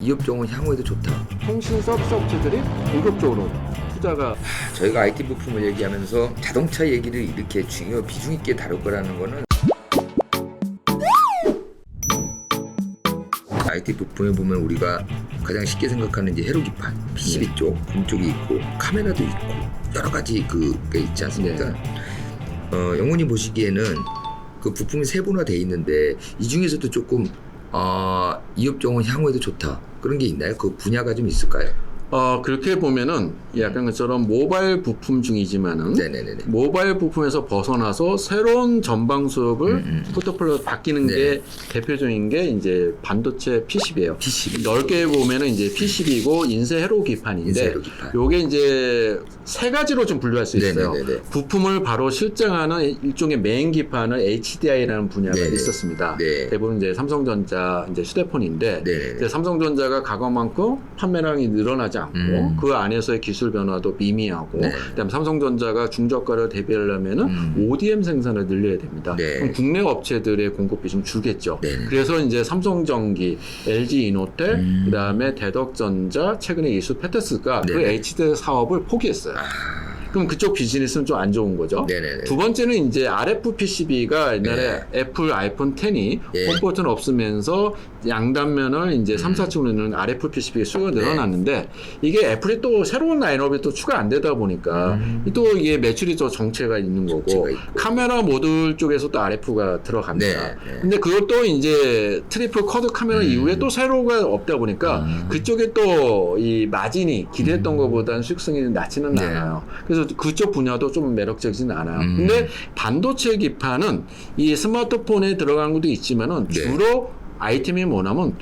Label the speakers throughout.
Speaker 1: 이 업종은 향후에도 좋다.
Speaker 2: 통신 서비스 업체들이 공격적으로 투자가
Speaker 1: 저희가 IT 부품을 얘기하면서 자동차 얘기를 이렇게 중요 비중 있게 다룰 거라는 거는 IT 부품에 보면 우리가 가장 쉽게 생각하는 이제 회로 기판, PCB 쪽, 금 쪽이 있고 카메라도 있고 여러 가지 그게 있지 않습니까? 어, 영훈이 보시기에는 그 부품이 세분화돼 있는데 이 중에서도 조금 어, 이 업종은 향후에도 좋다 그런 게 있나요? 그 분야가 좀 있을까요?
Speaker 2: 어 그렇게 보면은 약간 것처럼 모바일 부품 중이지만은
Speaker 1: 네네네네.
Speaker 2: 모바일 부품에서 벗어나서 새로운 전방 수업을
Speaker 1: 음, 음.
Speaker 2: 포트폴리오 바뀌는
Speaker 1: 네.
Speaker 2: 게 대표적인 게 이제 반도체 PCB예요.
Speaker 1: PCB.
Speaker 2: 넓게 보면은 이제 PCB고 인쇄 회로 기판인데
Speaker 1: 인쇄 회로 기판.
Speaker 2: 요게 이제 세 가지로 좀 분류할 수 있어요.
Speaker 1: 네네네네.
Speaker 2: 부품을 바로 실증하는 일종의 메인 기판을 HDI라는 분야가
Speaker 1: 네네.
Speaker 2: 있었습니다.
Speaker 1: 네.
Speaker 2: 대부분 이제 삼성전자 이제 휴대폰인데. 이제 삼성전자가 과거만큼 판매량이 늘어나지 않고
Speaker 1: 음.
Speaker 2: 그 안에서의 기술 변화도 미미하고
Speaker 1: 네.
Speaker 2: 그다음에 삼성전자가 중저가를 대비하려면은
Speaker 1: 음.
Speaker 2: ODM 생산을 늘려야 됩니다.
Speaker 1: 네.
Speaker 2: 그럼 국내 업체들의 공급이 좀 줄겠죠. 그래서 이제 삼성전기, LG 이노텔,
Speaker 1: 음.
Speaker 2: 그다음에 대덕전자, 최근에 이수 페테스가 그. HD 사업을 포기했어요. 그럼 그쪽 비즈니스는 좀 안 좋은 거죠.
Speaker 1: 네네네.
Speaker 2: 두 번째는 이제 RF PCB가 옛날에 애플 아이폰 10이
Speaker 1: 예.
Speaker 2: 홈 버튼 없으면서 양단면을 이제
Speaker 1: 음.
Speaker 2: 3, 4층으로 넣는 RF PCB 수요가
Speaker 1: 네.
Speaker 2: 늘어났는데 이게 애플이 또 새로운 라인업이 또 추가 안 되다 보니까
Speaker 1: 음.
Speaker 2: 또 이게 매출이 또 정체가 있는 거고
Speaker 1: 정체가.
Speaker 2: 카메라 모듈 쪽에서 또 RF가 들어갑니다.
Speaker 1: 네, 네.
Speaker 2: 근데 그것도 이제 트리플 쿼드 카메라
Speaker 1: 음.
Speaker 2: 이후에 또 새로가 없다 보니까
Speaker 1: 음.
Speaker 2: 그쪽에 또 이 마진이 기대했던 것보다는 수익성이 낮지는
Speaker 1: 네.
Speaker 2: 않아요. 그래서 그쪽 분야도 좀 매력적이진 않아요.
Speaker 1: 음.
Speaker 2: 근데 반도체 기판은 이 스마트폰에 들어가는 것도 있지만은
Speaker 1: 네.
Speaker 2: 주로 아이템이 뭐냐면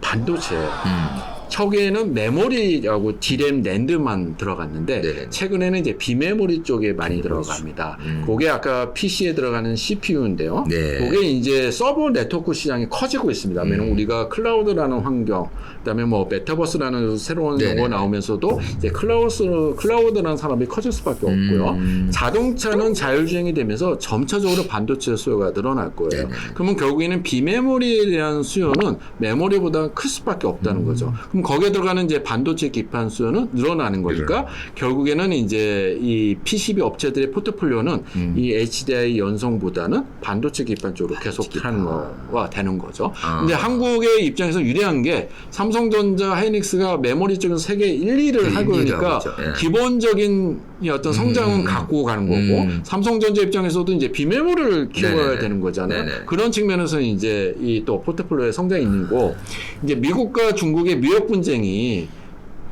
Speaker 2: 반도체예요.
Speaker 1: 음.
Speaker 2: 초기에는 메모리하고 디램 랜드만 들어갔는데
Speaker 1: 네네.
Speaker 2: 최근에는 이제 비메모리 쪽에 많이 들어갑니다.
Speaker 1: 음.
Speaker 2: 그게 아까 PC에 들어가는 CPU인데요.
Speaker 1: 네.
Speaker 2: 그게 이제 서버 네트워크 시장이 커지고 있습니다. 왜냐면
Speaker 1: 음.
Speaker 2: 우리가 클라우드라는 환경, 그다음에 뭐 메타버스라는 새로운
Speaker 1: 네네.
Speaker 2: 용어 나오면서도 이제 클라우드 클라우드라는 산업이 커질 수밖에 없고요.
Speaker 1: 음.
Speaker 2: 자동차는 자율주행이 되면서 점차적으로 반도체 수요가 늘어날 거예요.
Speaker 1: 네네.
Speaker 2: 그러면 결국에는 비메모리에 대한 수요는 메모리보다 클 수밖에
Speaker 1: 음.
Speaker 2: 없다는 거죠. 그럼 거기에 들어가는 이제 반도체 기판 수요는 늘어나는 거니까 결국에는 이제 이 PCB 업체들의 포트폴리오는
Speaker 1: 음.
Speaker 2: 이 HDI 연성보다는 반도체 기판 쪽으로 계속
Speaker 1: 기판.
Speaker 2: 하는 거가 되는 거죠.
Speaker 1: 아.
Speaker 2: 근데 한국의 입장에서 유리한 게 삼성전자, 하이닉스가 메모리 쪽에서 세계 1, 2를
Speaker 1: 그
Speaker 2: 하고
Speaker 1: 1, 2를
Speaker 2: 있으니까
Speaker 1: 하고 있죠. 예.
Speaker 2: 기본적인 이 어떤 성장은
Speaker 1: 음.
Speaker 2: 갖고 가는 거고
Speaker 1: 음.
Speaker 2: 삼성전자 입장에서도 이제 비메모리를 키워야
Speaker 1: 네네네.
Speaker 2: 되는 거잖아요.
Speaker 1: 네네.
Speaker 2: 그런 측면에서는 이제 이 또 포트폴리오의 성장이 있는 거 이제 미국과 중국의 무역 분쟁이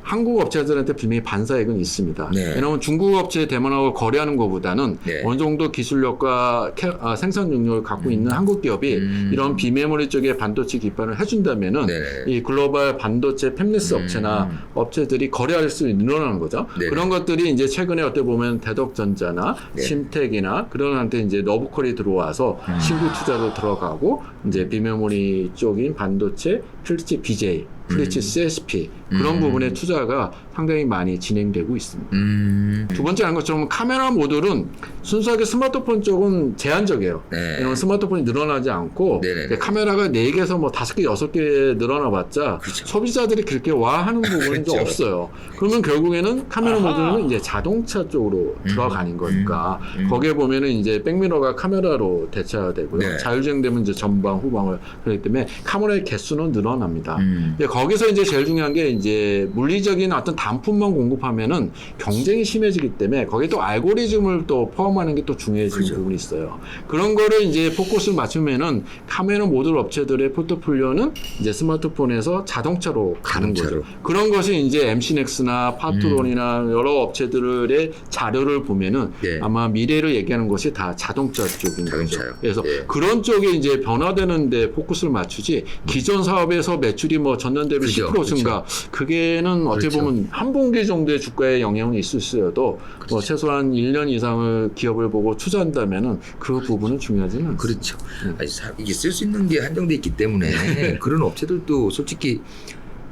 Speaker 2: 한국 업체들한테 분명히 반사익은 있습니다.
Speaker 1: 네.
Speaker 2: 왜냐하면 중국 업체 대만하고 거래하는 것보다는
Speaker 1: 네.
Speaker 2: 어느 정도 기술력과 캐- 아, 생산 능력을 갖고 있는 한국 기업이
Speaker 1: 음.
Speaker 2: 이런 비메모리 쪽에 반도체 기반을 해준다면은
Speaker 1: 네네.
Speaker 2: 이 글로벌 반도체 팹리스
Speaker 1: 음.
Speaker 2: 업체나 업체들이 거래할 수 늘어나는 거죠.
Speaker 1: 네네.
Speaker 2: 그런 것들이 이제 최근에 어떻게 보면 대덕전자나
Speaker 1: 네.
Speaker 2: 심텍이나 그런 한테 이제 너브콜이 들어와서
Speaker 1: 음.
Speaker 2: 신규 투자도 들어가고 이제 비메모리 쪽인 반도체, 플리치 BJ,
Speaker 1: 음.
Speaker 2: CSP 그런
Speaker 1: 음.
Speaker 2: 부분의 투자가 상당히 많이 진행되고 있습니다.
Speaker 1: 음.
Speaker 2: 두 번째 한 것처럼 카메라 모듈은 순수하게 스마트폰 쪽은 제한적이에요.
Speaker 1: 네.
Speaker 2: 왜냐면 스마트폰이 늘어나지 않고
Speaker 1: 네네.
Speaker 2: 이제 카메라가 4개에서 뭐 5개, 6개 늘어나봤자
Speaker 1: 그렇죠.
Speaker 2: 소비자들이 그렇게 와 하는 부분은 좀
Speaker 1: 그렇죠.
Speaker 2: 없어요. 그러면 결국에는 카메라 모듈은 이제 자동차 쪽으로
Speaker 1: 음.
Speaker 2: 들어가는 거니까
Speaker 1: 음. 음.
Speaker 2: 거기에 보면은 이제 백미러가 카메라로 대체가 되고요.
Speaker 1: 네.
Speaker 2: 자율주행되면 이제 전방, 후방을 그렇기 때문에 카메라의 개수는 늘어납니다.
Speaker 1: 음.
Speaker 2: 근데 거기서 이제 제일 중요한 게 이제 물리적인 어떤 단품만 공급하면은 경쟁이 심해지기 때문에 거기에 또 알고리즘을 또 포함하는 게 또 중요해지는
Speaker 1: 그죠.
Speaker 2: 부분이 있어요. 그런 거를 이제 포커스를 맞추면은 카메라 모듈 업체들의 포트폴리오는 이제 스마트폰에서 자동차로 가는
Speaker 1: 자동차로.
Speaker 2: 거죠. 그런 것이 이제 MC넥스나 파트론이나 여러 업체들의 자료를 보면은
Speaker 1: 음. 네.
Speaker 2: 아마 미래를 얘기하는 것이 다 자동차 쪽인
Speaker 1: 자동차요.
Speaker 2: 거죠. 그래서
Speaker 1: 네.
Speaker 2: 그런 쪽에 이제 변화되는데 포커스를 맞추지 기존 사업에서 매출이 뭐 전년 대비
Speaker 1: 그죠,
Speaker 2: 10% 증가 그게는 어떻게
Speaker 1: 그렇죠.
Speaker 2: 보면 한 분기 정도의 주가에 영향이 있을 수 있어도
Speaker 1: 그렇죠.
Speaker 2: 뭐 최소한 1년 이상을 기업을 보고 투자한다면은 그 부분은 중요하지는 않습니다.
Speaker 1: 그렇죠.
Speaker 2: 네.
Speaker 1: 아니, 사- 이게 쓸 수 있는 게 한정돼 있기 때문에 그런 업체들도 솔직히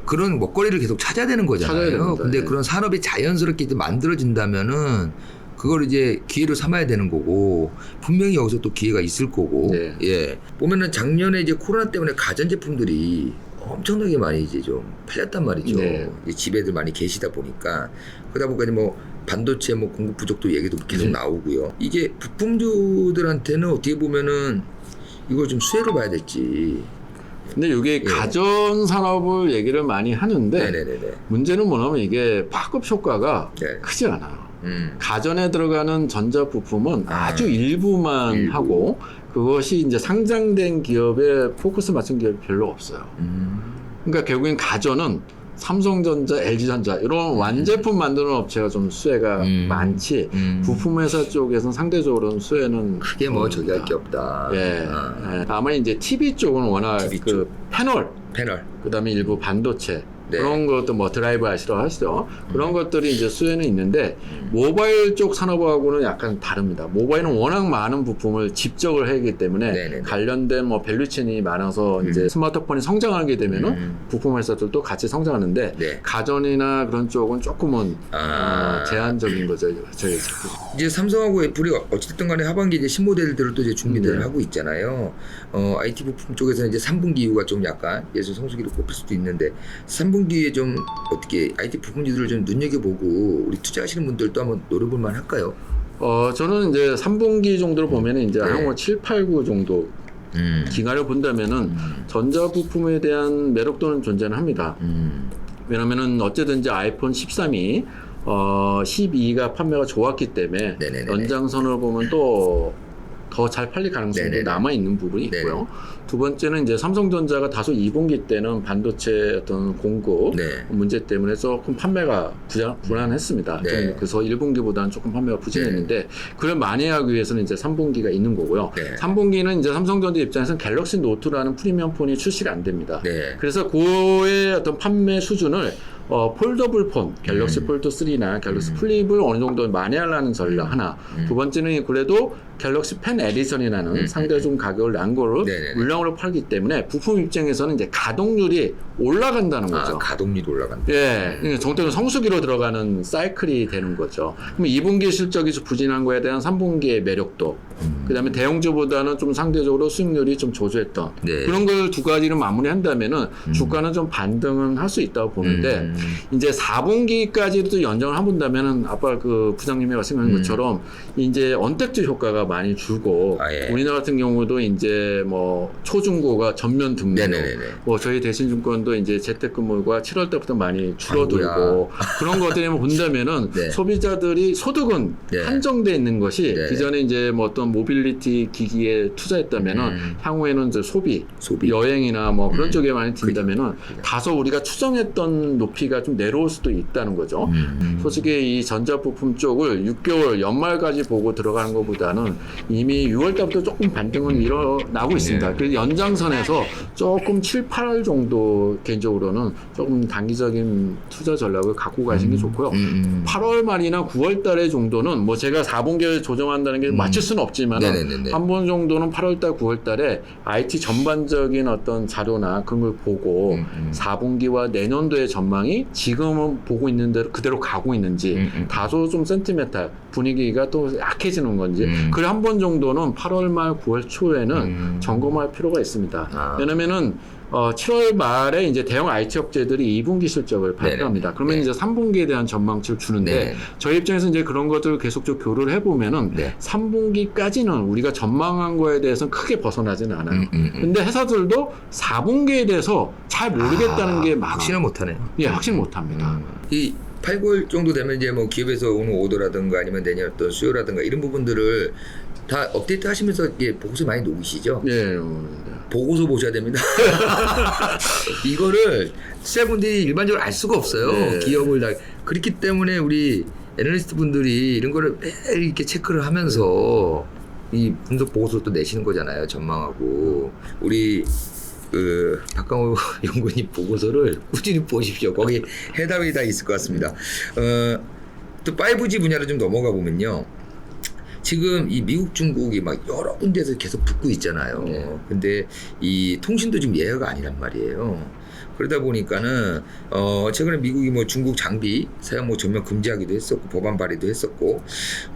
Speaker 1: 그런 먹거리를 계속 찾아야 되는
Speaker 2: 찾아야
Speaker 1: 거잖아요.
Speaker 2: 됩니다.
Speaker 1: 근데
Speaker 2: 네.
Speaker 1: 그런 산업이 자연스럽게 이제 만들어진다면은 그걸 이제 기회로 삼아야 되는 거고 분명히 여기서 또 기회가 있을 거고
Speaker 2: 네.
Speaker 1: 예 보면은 작년에 이제 코로나 때문에 가전 제품들이 엄청나게 많이 이제 좀 팔렸단 말이죠.
Speaker 2: 네.
Speaker 1: 이제 집에들 많이 계시다 보니까 그러다 보니까 뭐 반도체 뭐 공급 부족도 얘기도 계속
Speaker 2: 네.
Speaker 1: 나오고요. 이게 부품주들한테는 어떻게 보면은 이걸 좀 수혜로 봐야 될지.
Speaker 2: 근데 이게 가전 산업을 얘기를 많이 하는데
Speaker 1: 예. 네네네네.
Speaker 2: 문제는 뭐냐면 이게 파급 효과가
Speaker 1: 네.
Speaker 2: 크지 않아요.
Speaker 1: 음.
Speaker 2: 가전에 들어가는 전자 부품은
Speaker 1: 아.
Speaker 2: 아주 일부만
Speaker 1: 일부.
Speaker 2: 하고 그것이 이제 상장된 기업에 포커스 맞춘 기업이 별로 없어요.
Speaker 1: 음.
Speaker 2: 그러니까 결국엔 가전은 삼성전자, LG전자 이런 완제품 만드는 업체가 좀 수혜가
Speaker 1: 음.
Speaker 2: 많지
Speaker 1: 음.
Speaker 2: 부품 회사 쪽에서는 상대적으로는 수혜는
Speaker 1: 크게 뭐 저기 할 게 없다.
Speaker 2: 예.
Speaker 1: 아.
Speaker 2: 예. 다만 이제 TV 쪽은 워낙
Speaker 1: TV
Speaker 2: 그
Speaker 1: 쪽.
Speaker 2: 패널
Speaker 1: 패널.
Speaker 2: 그다음에 일부 반도체
Speaker 1: 네.
Speaker 2: 그런 것도 뭐 드라이브 하시러 하시죠. 그런 것들이 이제 수혜는 있는데
Speaker 1: 음.
Speaker 2: 모바일 쪽 산업하고는 약간 다릅니다. 모바일은 워낙 많은 부품을 집적을 하기 때문에
Speaker 1: 네네네.
Speaker 2: 관련된 뭐 밸류체인이 많아서
Speaker 1: 음.
Speaker 2: 이제 스마트폰이 성장하게 되면은
Speaker 1: 음.
Speaker 2: 부품 회사들도 같이 성장하는데
Speaker 1: 네.
Speaker 2: 가전이나 그런 쪽은 조금은
Speaker 1: 아.
Speaker 2: 어, 제한적인 거죠. 저희
Speaker 1: 이제 삼성하고 애플이 어쨌든 간에 하반기 이제 신모델들을 또 이제 준비를
Speaker 2: 네.
Speaker 1: 하고 있잖아요. 어, IT 부품 쪽에서는 이제 3분기 이후가 좀 약간 예술 성수기로 꼽힐 수도 있는데 3분기 에 좀 어떻게 IT 부품주들을 좀 눈여겨보고 우리 투자하시는 분들도 한번 노려볼 만 할까요?
Speaker 2: 어 저는 이제 3분기 정도를 보면은 이제
Speaker 1: 네.
Speaker 2: 한뭐 7, 8, 9 정도
Speaker 1: 음.
Speaker 2: 기간을 본다면은
Speaker 1: 음.
Speaker 2: 전자 부품에 대한 매력도는 존재는 합니다.
Speaker 1: 음.
Speaker 2: 왜냐면은 어쨌든지 아이폰 13이 어 12가 판매가 좋았기 때문에
Speaker 1: 네네네네.
Speaker 2: 연장선을 보면 또 더 잘 팔릴 가능성도
Speaker 1: 네네네.
Speaker 2: 남아 있는 부분이
Speaker 1: 네네.
Speaker 2: 있고요. 두 번째는 이제 삼성전자가 다소 2분기 때는 반도체 어떤 공급
Speaker 1: 네.
Speaker 2: 문제 때문에 조금 판매가 부자, 불안했습니다.
Speaker 1: 네.
Speaker 2: 좀 그래서 1분기보다는 조금 판매가 부진했는데 그걸 만회하기 위해서는 이제 3분기가 있는 거고요.
Speaker 1: 네.
Speaker 2: 3분기는 이제 삼성전자 입장에서는 갤럭시 노트라는 프리미엄 폰이 출시가 안 됩니다.
Speaker 1: 네.
Speaker 2: 그래서 그의 어떤 판매 수준을 어, 폴더블 폰, 갤럭시
Speaker 1: 음.
Speaker 2: 폴드 3나 갤럭시
Speaker 1: 음.
Speaker 2: 플립을 어느 정도 만회하려는 전략 하나.
Speaker 1: 음.
Speaker 2: 두 번째는 그래도 갤럭시 펜 에디션이라는
Speaker 1: 음.
Speaker 2: 상대적으로 좀 가격을 난 거를
Speaker 1: 네네네.
Speaker 2: 물량으로 팔기 때문에 부품 입장에서는 이제 가동률이 올라간다는 거죠.
Speaker 1: 아, 가동률이 올라간다.
Speaker 2: 예, 그러니까 정확히 성수기로 들어가는 사이클이 되는 거죠. 그럼 2분기 실적이 부진한 거에 대한 3분기의 매력도,
Speaker 1: 음.
Speaker 2: 그 다음에 대형주보다는 좀 상대적으로 수익률이 좀 저조했던
Speaker 1: 네.
Speaker 2: 그런 걸 두 가지를 마무리한다면은
Speaker 1: 음.
Speaker 2: 주가는 좀 반등은 할 수 있다고 보는데
Speaker 1: 음.
Speaker 2: 이제 4분기까지도 연장을 해본다면은 아까 그 부장님이 말씀하신
Speaker 1: 음.
Speaker 2: 것처럼 이제 언택트 효과가 많이 줄고
Speaker 1: 아, 예.
Speaker 2: 우리나라 같은 경우도 이제 뭐 초중고가 전면 등록
Speaker 1: 네네네네.
Speaker 2: 뭐 저희 대신증권도 이제 재택근무가 7월 달부터 많이 줄어들고
Speaker 1: 아이고야.
Speaker 2: 그런 것들을 본다면은
Speaker 1: 네.
Speaker 2: 소비자들이 소득은
Speaker 1: 네.
Speaker 2: 한정돼 있는 것이
Speaker 1: 네.
Speaker 2: 그 전에 이제 뭐 어떤 모빌리티 기기에 투자했다면은
Speaker 1: 음.
Speaker 2: 향후에는 이제 소비,
Speaker 1: 소비.
Speaker 2: 여행이나 뭐 그런
Speaker 1: 음.
Speaker 2: 쪽에 많이 든다면은 다소 우리가 추정했던 높이가 좀 내려올 수도 있다는 거죠.
Speaker 1: 음.
Speaker 2: 솔직히 이 전자부품 쪽을 6개월 연말까지 보고 들어가는 것보다는 이미 6월 달부터 조금 반등은 일어나고 있습니다.
Speaker 1: 네.
Speaker 2: 그래서 연장선에서 조금 7, 8월 정도 개인적으로는 조금 단기적인 투자 전략을 갖고 가시는 게 좋고요.
Speaker 1: 음, 음.
Speaker 2: 8월 말이나 9월 달에 정도는 뭐 제가 4분기를 조정한다는 게
Speaker 1: 음.
Speaker 2: 맞출 수는 없지만. 한 번 정도는 8월 달, 9월 달에 IT 전반적인 어떤 자료나 그런 걸 보고
Speaker 1: 음, 음.
Speaker 2: 4분기와 내년도의 전망이 지금은 보고 있는 대로 그대로 가고 있는지
Speaker 1: 음, 음.
Speaker 2: 다소 좀 센티멘탈 분위기가 또 약해지는 건지
Speaker 1: 음.
Speaker 2: 그래 한번 정도는 8월 말 9월 초에는
Speaker 1: 음.
Speaker 2: 점검할 필요가 있습니다.
Speaker 1: 아.
Speaker 2: 왜냐면은 어, 7월 말에 이제 대형 IT 업체들이 2분기 실적을 발표합니다. 그러면
Speaker 1: 네.
Speaker 2: 이제 3분기에 대한 전망치를 주는데
Speaker 1: 네.
Speaker 2: 저희 입장에서 이제 그런 것들을 계속적 교류를 해보면은
Speaker 1: 네.
Speaker 2: 3분기까지는 우리가 전망한 거에 대해서는 크게 벗어나지는 않아요.
Speaker 1: 음, 음, 음.
Speaker 2: 근데 회사들도 4분기에 대해서 잘 모르겠다는
Speaker 1: 아,
Speaker 2: 게 많아요.
Speaker 1: 확신을 못하네요.
Speaker 2: 예, 확신 못합니다.
Speaker 1: 음. 이 8, 9월 정도 되면 이제 뭐 기업에서 오는 오더라든가 아니면 내년 어떤 수요라든가 이런 부분들을 다 업데이트 하시면서 이게 보고서 많이 녹이시죠?
Speaker 2: 예, 어,
Speaker 1: 보고서 보셔야 됩니다. 이거를 투자분들이 일반적으로 알 수가 없어요.
Speaker 2: 네.
Speaker 1: 기업을 다 그렇기 때문에 우리 애널리스트 분들이 이런 거를 매일 이렇게 체크를 하면서 이 분석 보고서도 내시는 거잖아요. 전망하고 우리 그 박강호 연구님 보고서를 꾸준히 보십시오. 거기 해답이 다 있을 것 같습니다. 어, 또 5G 분야로 좀 넘어가 보면요. 지금 이 미국 중국이 막 여러 군데에서 계속 붙고 있잖아요.
Speaker 2: 네.
Speaker 1: 근데 이 통신도 지금 예외가 아니란 말이에요. 그러다 보니까는 어 최근에 미국이 뭐 중국 장비 사용 뭐 전면 금지하기도 했었고 법안 발의도 했었고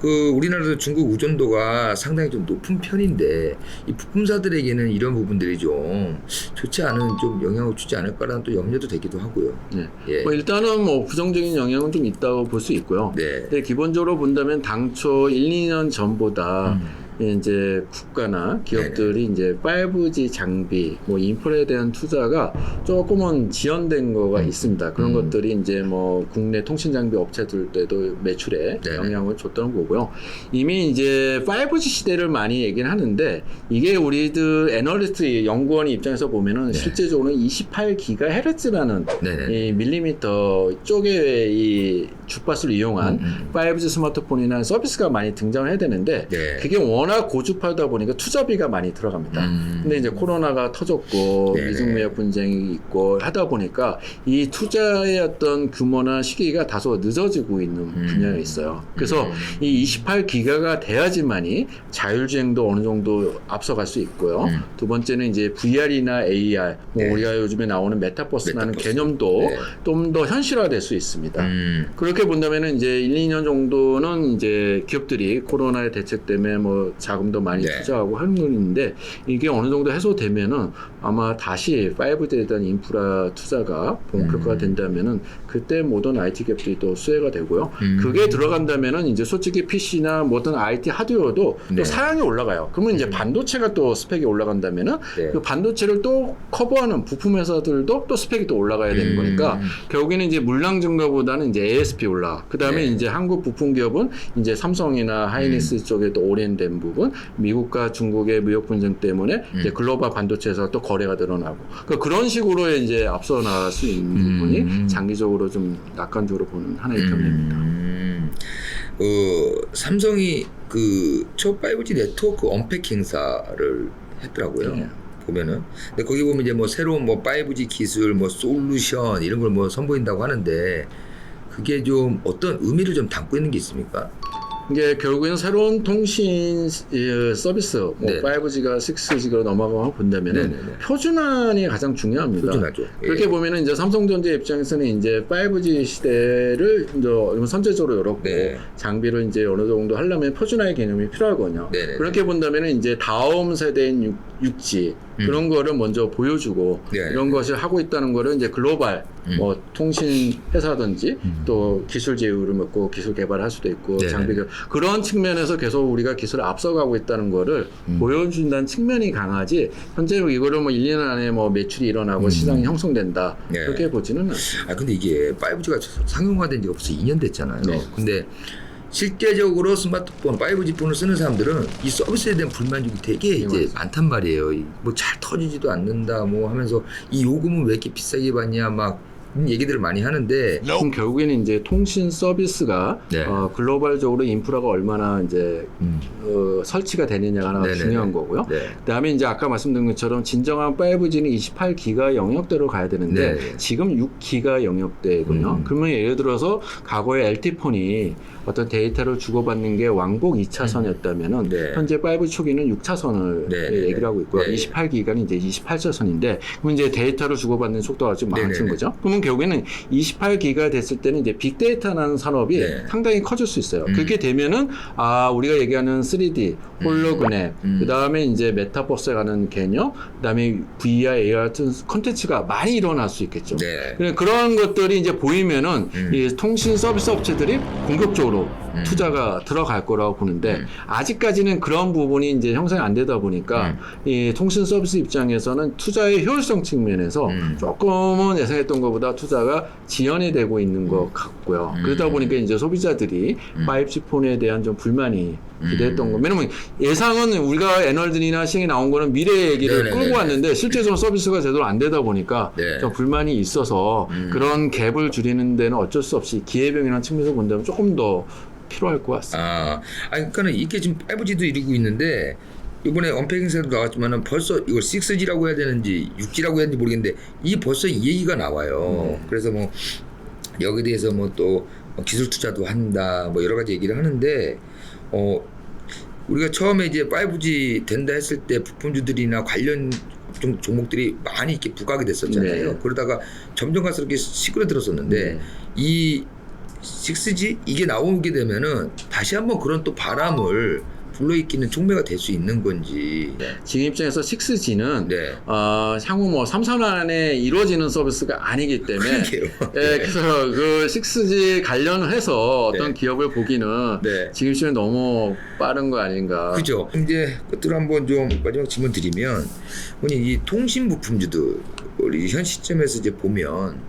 Speaker 1: 그 우리나라도 중국 의존도가 상당히 좀 높은 편인데 이 부품사들에게는 이런 부분들이 좀 좋지 않은 좀 영향을 주지 않을까라는 또 염려도 되기도 하고요.
Speaker 2: 네.
Speaker 1: 예.
Speaker 2: 뭐 일단은 뭐 부정적인 영향은 좀 있다고 볼 수 있고요.
Speaker 1: 네.
Speaker 2: 근데 기본적으로 본다면 당초 1, 2년 전보다
Speaker 1: 음.
Speaker 2: 이제 국가나 기업들이 이제 5G 장비, 뭐 인프라에 대한 투자가 조금은 지연된 거가 있습니다. 그런
Speaker 1: 음.
Speaker 2: 것들이 이제 뭐 국내 통신 장비 업체들도 매출에
Speaker 1: 네네.
Speaker 2: 영향을 줬다는 거고요. 이미 이제 5G 시대를 많이 얘기는 하는데 이게 우리들 애널리스트 연구원 입장에서 보면은
Speaker 1: 네.
Speaker 2: 실제적으로는 28GHz라는
Speaker 1: 네네.
Speaker 2: 이 밀리미터 쪽의 이 주파수를 이용한
Speaker 1: 음, 음.
Speaker 2: 5G 스마트폰이나 서비스가 많이 등장을 해야 되는데
Speaker 1: 네.
Speaker 2: 그게 워낙 고주파다 보니까 투자비가 많이 들어갑니다.
Speaker 1: 음.
Speaker 2: 근데 이제 코로나가 터졌고
Speaker 1: 네네.
Speaker 2: 미중매역 분쟁이 있고 하다 보니까 이 투자의 어떤 규모나 시기가 다소 늦어지고 있는
Speaker 1: 음.
Speaker 2: 분야에 있어요. 그래서
Speaker 1: 음.
Speaker 2: 이 28기가가 돼야지만이 자율주행도 어느 정도 앞서갈 수 있고요.
Speaker 1: 음.
Speaker 2: 두 번째는 이제 VR이나 AR, 뭐
Speaker 1: 네.
Speaker 2: 우리가 요즘에 나오는 메타버스라는
Speaker 1: 메타버스.
Speaker 2: 개념도
Speaker 1: 네.
Speaker 2: 좀더 현실화될 수 있습니다.
Speaker 1: 음.
Speaker 2: 그렇게 본다면은 이제 1, 2년 정도는 이제 기업들이 코로나의 대책 때문에 뭐 자금도 많이
Speaker 1: 네.
Speaker 2: 투자하고 하는 건데 이게 어느 정도 해소되면은 아마 다시 5G에 대한 인프라 투자가 본격화가
Speaker 1: 음.
Speaker 2: 된다면은 그때 모든 IT 기업들이 또 수혜가 되고요.
Speaker 1: 음.
Speaker 2: 그게 들어간다면은 이제 솔직히 PC나 모든 IT 하드웨어도
Speaker 1: 네.
Speaker 2: 또 사양이 올라가요. 그러면 이제 반도체가 또 스펙이 올라간다면은
Speaker 1: 네.
Speaker 2: 그 반도체를 또 커버하는 부품 회사들도 또 스펙이 또 올라가야 되는
Speaker 1: 음.
Speaker 2: 거니까 결국에는 이제 물량 증가보다는 이제 ASP 올라. 그 다음에
Speaker 1: 네.
Speaker 2: 이제 한국 부품 기업은 이제 삼성이나 하이닉스
Speaker 1: 음.
Speaker 2: 쪽에 또 오랜된 부 분, 미국과 중국의 무역 분쟁 때문에
Speaker 1: 음.
Speaker 2: 이제 글로벌 반도체에서 또 거래가 늘어나고 그러니까 그런 식으로 이제 앞서 나갈 수 있는
Speaker 1: 음.
Speaker 2: 부분이 장기적으로 좀 낙관적으로 보는 하나의 경우입니다.
Speaker 1: 음, 어, 삼성이 그첫 5G 네트워크 언팩 행사를 했더라고요.
Speaker 2: 네.
Speaker 1: 보면은. 근데 거기 보면 이제 뭐 새로운 뭐 5G 기술, 뭐 솔루션 이런 걸 뭐 선보인다고 하는데 그게 좀 어떤 의미를 좀 담고 있는 게 있습니까?
Speaker 2: 이게 결국에는 새로운 통신 어, 서비스, 뭐
Speaker 1: 네.
Speaker 2: 5G가 6G로 넘어가고 본다면은
Speaker 1: 네네네.
Speaker 2: 표준화이 가장 중요합니다.
Speaker 1: 표준하죠. 예.
Speaker 2: 그렇게 보면은 이제 삼성전자 입장에서는 이제 5G 시대를 이제 선제적으로 열었고
Speaker 1: 네.
Speaker 2: 장비를 이제 어느 정도 하려면 표준화의 개념이 필요하거든요.
Speaker 1: 네네.
Speaker 2: 그렇게 본다면은 이제 다음 세대인 6, g 그런 거를 먼저 보여주고
Speaker 1: 음. 네.
Speaker 2: 이런 것을 하고 있다는 거를 이제 글로벌
Speaker 1: 음.
Speaker 2: 뭐 통신 회사든지
Speaker 1: 음.
Speaker 2: 또 기술 제휴를 먹고 기술 개발할 수도 있고
Speaker 1: 네네.
Speaker 2: 장비 개 그런 측면에서 계속 우리가 기술을 앞서가고 있다는 거를
Speaker 1: 음.
Speaker 2: 보여준다는 측면이 강하지 현재 이거를 뭐 1, 2년 안에 뭐 매출이 일어나고
Speaker 1: 음.
Speaker 2: 시장이 형성된다
Speaker 1: 네.
Speaker 2: 그렇게 보지는 않습니다.
Speaker 1: 아 근데 이게 5G가 상용화된 지가 벌써 2년 됐잖아요.
Speaker 2: 네.
Speaker 1: 근데 실제적으로 스마트폰 5G 폰을 쓰는 사람들은 이 서비스에 대한 불만족이 되게 이제
Speaker 2: 맞습니다.
Speaker 1: 많단 말이에요. 뭐 잘 터지지도 않는다 뭐 하면서 이 요금은 왜 이렇게 비싸게 받냐 막 얘기들을 많이 하는데
Speaker 2: 그럼 결국에는 이제 통신 서비스가
Speaker 1: 네.
Speaker 2: 어, 글로벌적으로 인프라가 얼마나 이제
Speaker 1: 음.
Speaker 2: 어, 설치가 되느냐가
Speaker 1: 네네네.
Speaker 2: 중요한 거고요.
Speaker 1: 네.
Speaker 2: 그다음에 이제 아까 말씀드린 것처럼 진정한 5G는 28기가 영역대로 가야 되는데
Speaker 1: 네.
Speaker 2: 지금 6기가 영역대거든요.
Speaker 1: 음.
Speaker 2: 그러면 예를 들어서 과거에 LT폰이 어떤 데이터를 주고받는 게 왕복 2차선이었다면은
Speaker 1: 네.
Speaker 2: 현재 5G 초기는 6차선을
Speaker 1: 네, 네,
Speaker 2: 얘기를 하고 있고요.
Speaker 1: 네.
Speaker 2: 28기가는 이제 28차선인데 그럼 이제 데이터를 주고받는 속도가 좀
Speaker 1: 네,
Speaker 2: 많아진
Speaker 1: 네,
Speaker 2: 거죠. 그러면 결국에는 28기가 됐을 때는 이제 빅데이터라는 산업이
Speaker 1: 네.
Speaker 2: 상당히 커질 수 있어요.
Speaker 1: 음.
Speaker 2: 그렇게 되면은 아 우리가 얘기하는 3D 홀로그램
Speaker 1: 음.
Speaker 2: 그다음에 이제 메타버스에 가는 개념 그다음에 VR, AR 같은 콘텐츠가 많이 일어날 수 있겠죠.
Speaker 1: 네.
Speaker 2: 그런 것들이 이제 보이면은
Speaker 1: 음.
Speaker 2: 이 통신 서비스 업체들이 공격적으로
Speaker 1: 음.
Speaker 2: 투자가 들어갈 거라고 보는데
Speaker 1: 음.
Speaker 2: 아직까지는 그런 부분이 이제 형성이 안 되다 보니까
Speaker 1: 음.
Speaker 2: 이 통신 서비스 입장에서는 투자의 효율성 측면에서
Speaker 1: 음.
Speaker 2: 조금은 예상했던 것보다 투자가 지연이 되고 있는 것 같고요.
Speaker 1: 음.
Speaker 2: 그러다 보니까 이제 소비자들이
Speaker 1: 음.
Speaker 2: 5G 폰에 대한 좀 불만이 기대했던
Speaker 1: 음.
Speaker 2: 거. 왜냐면 예상은 우리가 애널들이나 시행이 나온 거는 미래 얘기를
Speaker 1: 네네네네.
Speaker 2: 끌고 왔는데 실제적으로 서비스가 제대로 안 되다 보니까
Speaker 1: 네.
Speaker 2: 좀 불만이 있어서
Speaker 1: 음.
Speaker 2: 그런 갭을 줄이는 데는 어쩔 수 없이 기회병이라는 측면에서 본다면 조금 더 필요할 것 같습니다.
Speaker 1: 아, 아니 그러니까는 이게 지금 5G도 이루고 있는데 이번에 언팩 행사도 나왔지만은 벌써 이걸 6G라고 해야 되는지 6G라고 해야 되는지 모르겠는데 이 벌써 이 얘기가 나와요.
Speaker 2: 음.
Speaker 1: 그래서 뭐 여기에 대해서 뭐 또 기술 투자도 한다 뭐 여러 가지 얘기를 하는데 어 우리가 처음에 이제 5G 된다 했을 때 부품주들이나 관련 종, 종목들이 많이 이렇게 부각이 됐었잖아요.
Speaker 2: 네.
Speaker 1: 그러다가 점점 갈수록 이렇게 시끄러들었었는데
Speaker 2: 네.
Speaker 1: 이 6G 이게 나오게 되면은 다시 한번 그런 또 바람을 불러일으키는 촉매가 될 수 있는 건지.
Speaker 2: 지금 입장에서 6G는
Speaker 1: 네.
Speaker 2: 어, 향후 뭐 3, 4년 안에 이루어지는 서비스가 아니기 때문에
Speaker 1: 그러게요.
Speaker 2: 예, 그래서 그 6G 관련을 해서 어떤
Speaker 1: 네.
Speaker 2: 기업을 보기는
Speaker 1: 네.
Speaker 2: 지금 시점이 너무 빠른 거 아닌가.
Speaker 1: 그죠. 이제 끝으로 한번 좀 마지막 질문 드리면, 이 통신 부품주들 우리 현 시점에서 이제 보면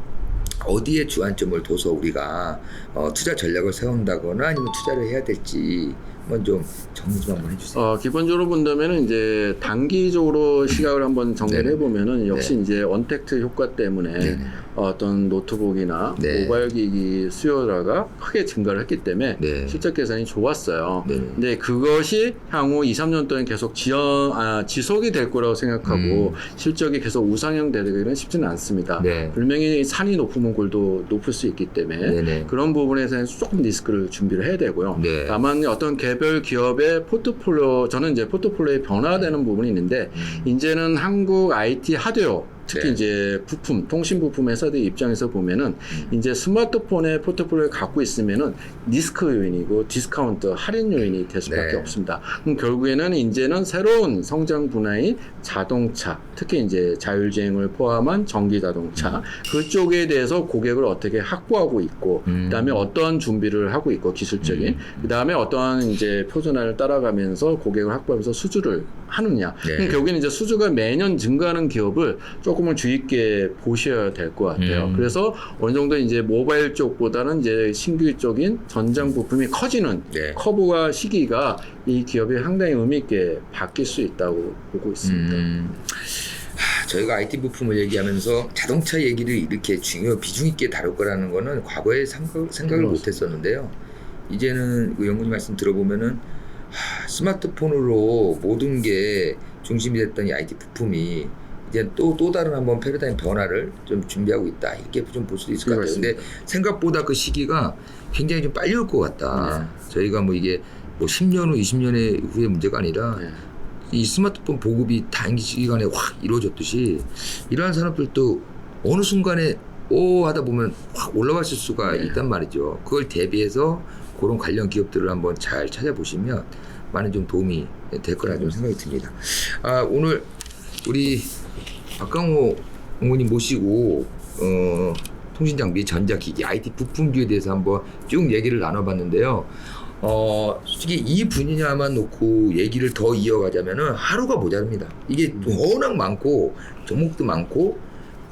Speaker 1: 어디에 주안점을 둬서 우리가 어, 투자 전략을 세운다거나 아니면 투자를 해야 될지 한번 좀 정리 좀 한번 해주세요.
Speaker 2: 어, 기본적으로 본다면은 이제 단기적으로 시각을 한번 정리를
Speaker 1: 네.
Speaker 2: 해보면은 역시 이제 언택트 효과 때문에
Speaker 1: 네네.
Speaker 2: 어떤 노트북이나
Speaker 1: 네.
Speaker 2: 모바일 기기 수요가 크게 증가를 했기 때문에
Speaker 1: 네.
Speaker 2: 실적 계산이 좋았어요.
Speaker 1: 네.
Speaker 2: 근데 그것이 향후 2, 3년 동안 계속 지연, 아, 지속이 될 거라고 생각하고 실적이 계속 우상향 되기는 쉽지는 않습니다.
Speaker 1: 음. 네.
Speaker 2: 분명히 산이 높으면 골도 높을 수 있기 때문에
Speaker 1: 네네.
Speaker 2: 그런 부분에서는 조금 리스크를 준비를 해야 되고요.
Speaker 1: 네.
Speaker 2: 다만 어떤 개별 기업의 포트폴리오 저는 이제 포트폴리오에 변화되는 부분이 있는데
Speaker 1: 음.
Speaker 2: 이제는 한국 IT 하드웨어 특히
Speaker 1: 네.
Speaker 2: 이제 부품, 통신 부품 회사들 입장에서 보면은
Speaker 1: 음.
Speaker 2: 이제 스마트폰의 포트폴리오를 갖고 있으면은 리스크 요인이고 디스카운트 할인 요인이 될 수밖에
Speaker 1: 네.
Speaker 2: 없습니다. 그럼 결국에는 이제는 새로운 성장 분야인 자동차, 특히 이제 자율주행을 포함한 전기 자동차 그쪽에 대해서 고객을 어떻게 확보하고 있고
Speaker 1: 음.
Speaker 2: 그다음에 어떠한 준비를 하고 있고 기술적인
Speaker 1: 음.
Speaker 2: 그다음에 어떠한 이제 표준화를 따라가면서 고객을 확보하면서 수주를 하느냐.
Speaker 1: 네.
Speaker 2: 그럼 결국에는 이제 수주가 매년 증가하는 기업을 조금 은 주의 있게 보셔야 될 것 같아요.
Speaker 1: 음.
Speaker 2: 그래서 어느 정도 이제 모바일 쪽보다는 이제 신규적인 전장 부품이 커지는
Speaker 1: 네.
Speaker 2: 커브와 시기가 이 기업이 상당히 의미 있게 바뀔 수 있다고 보고 있습니다.
Speaker 1: 음. 하, 저희가 IT 부품을 얘기하면서 자동차 얘기를 이렇게 중요 비중 있게 다룰 거라는 거는 과거에 생각, 생각을. 못 했었는데요. 이제는 그 연구님 말씀 들어보면은 하, 스마트폰으로 모든 게 중심이 됐던 이 IT 부품이 이제 또, 또 다른 한번 패러다임 변화를 좀 준비하고 있다. 이렇게 좀 볼 수도 있을 것 같아요. 근데 생각보다 그 시기가 굉장히 좀 빨리 올 것 같다. 저희가 뭐 이게 뭐 10년 후, 20년의 후의 문제가 아니라
Speaker 2: 네.
Speaker 1: 이 스마트폰 보급이 단기간에 확 이루어졌듯이 이러한 산업들도 어느 순간에 오 하다 보면 확 올라갔을 수가
Speaker 2: 네.
Speaker 1: 있단 말이죠. 그걸 대비해서 그런 관련 기업들을 한번 잘 찾아보시면 많은 좀 도움이 될 거라 좀 생각이 듭니다. 아, 오늘 우리 박강호 의원님 모시고 어, 통신장비, 전자기기, IT 부품주에 대해서 한번 쭉 얘기를 나눠봤는데요. 어, 솔직히 이 분야만 놓고 얘기를 더 이어가자면은 하루가 모자랍니다. 이게 워낙 많고 종목도 많고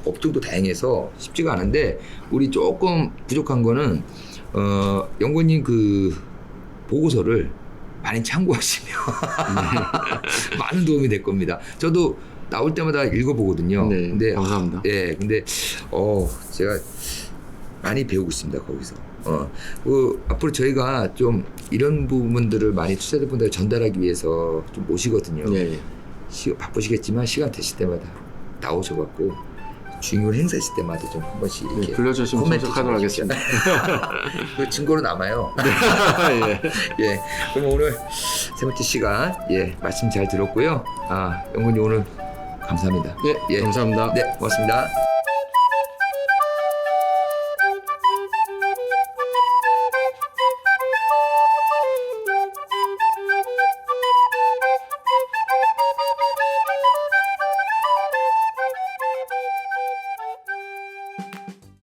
Speaker 1: 업종도 다양해서 쉽지가 않은데 우리 조금 부족한 거는 어, 연구님 그 보고서를 많이 참고하시면 많은 도움이 될 겁니다. 저도 나올 때마다 읽어보거든요.
Speaker 2: 네,
Speaker 1: 근데
Speaker 2: 감사합니다.
Speaker 1: 예, 근데 어 제가 많이 배우고 있습니다 거기서. 어, 그 앞으로 저희가 좀 이런 부분들을 많이 투자자분들 전달하기 위해서 좀 모시거든요.
Speaker 2: 네.
Speaker 1: 시, 바쁘시겠지만 시간 되실 때마다 나오셔갖고 중요한 행사 있을 때마다 좀 한 번씩 이렇게
Speaker 2: 네, 불러주시면 참석하도록
Speaker 1: 좀
Speaker 2: 하겠습니다.
Speaker 1: 그 증거로 남아요.
Speaker 2: 예.
Speaker 1: 예, 그럼 오늘 세 번째 시간 예 말씀 잘 들었고요. 아 영훈이 오늘 감사합니다.
Speaker 2: 예,
Speaker 1: 예.
Speaker 2: 감사합니다.
Speaker 1: 네, 고맙습니다.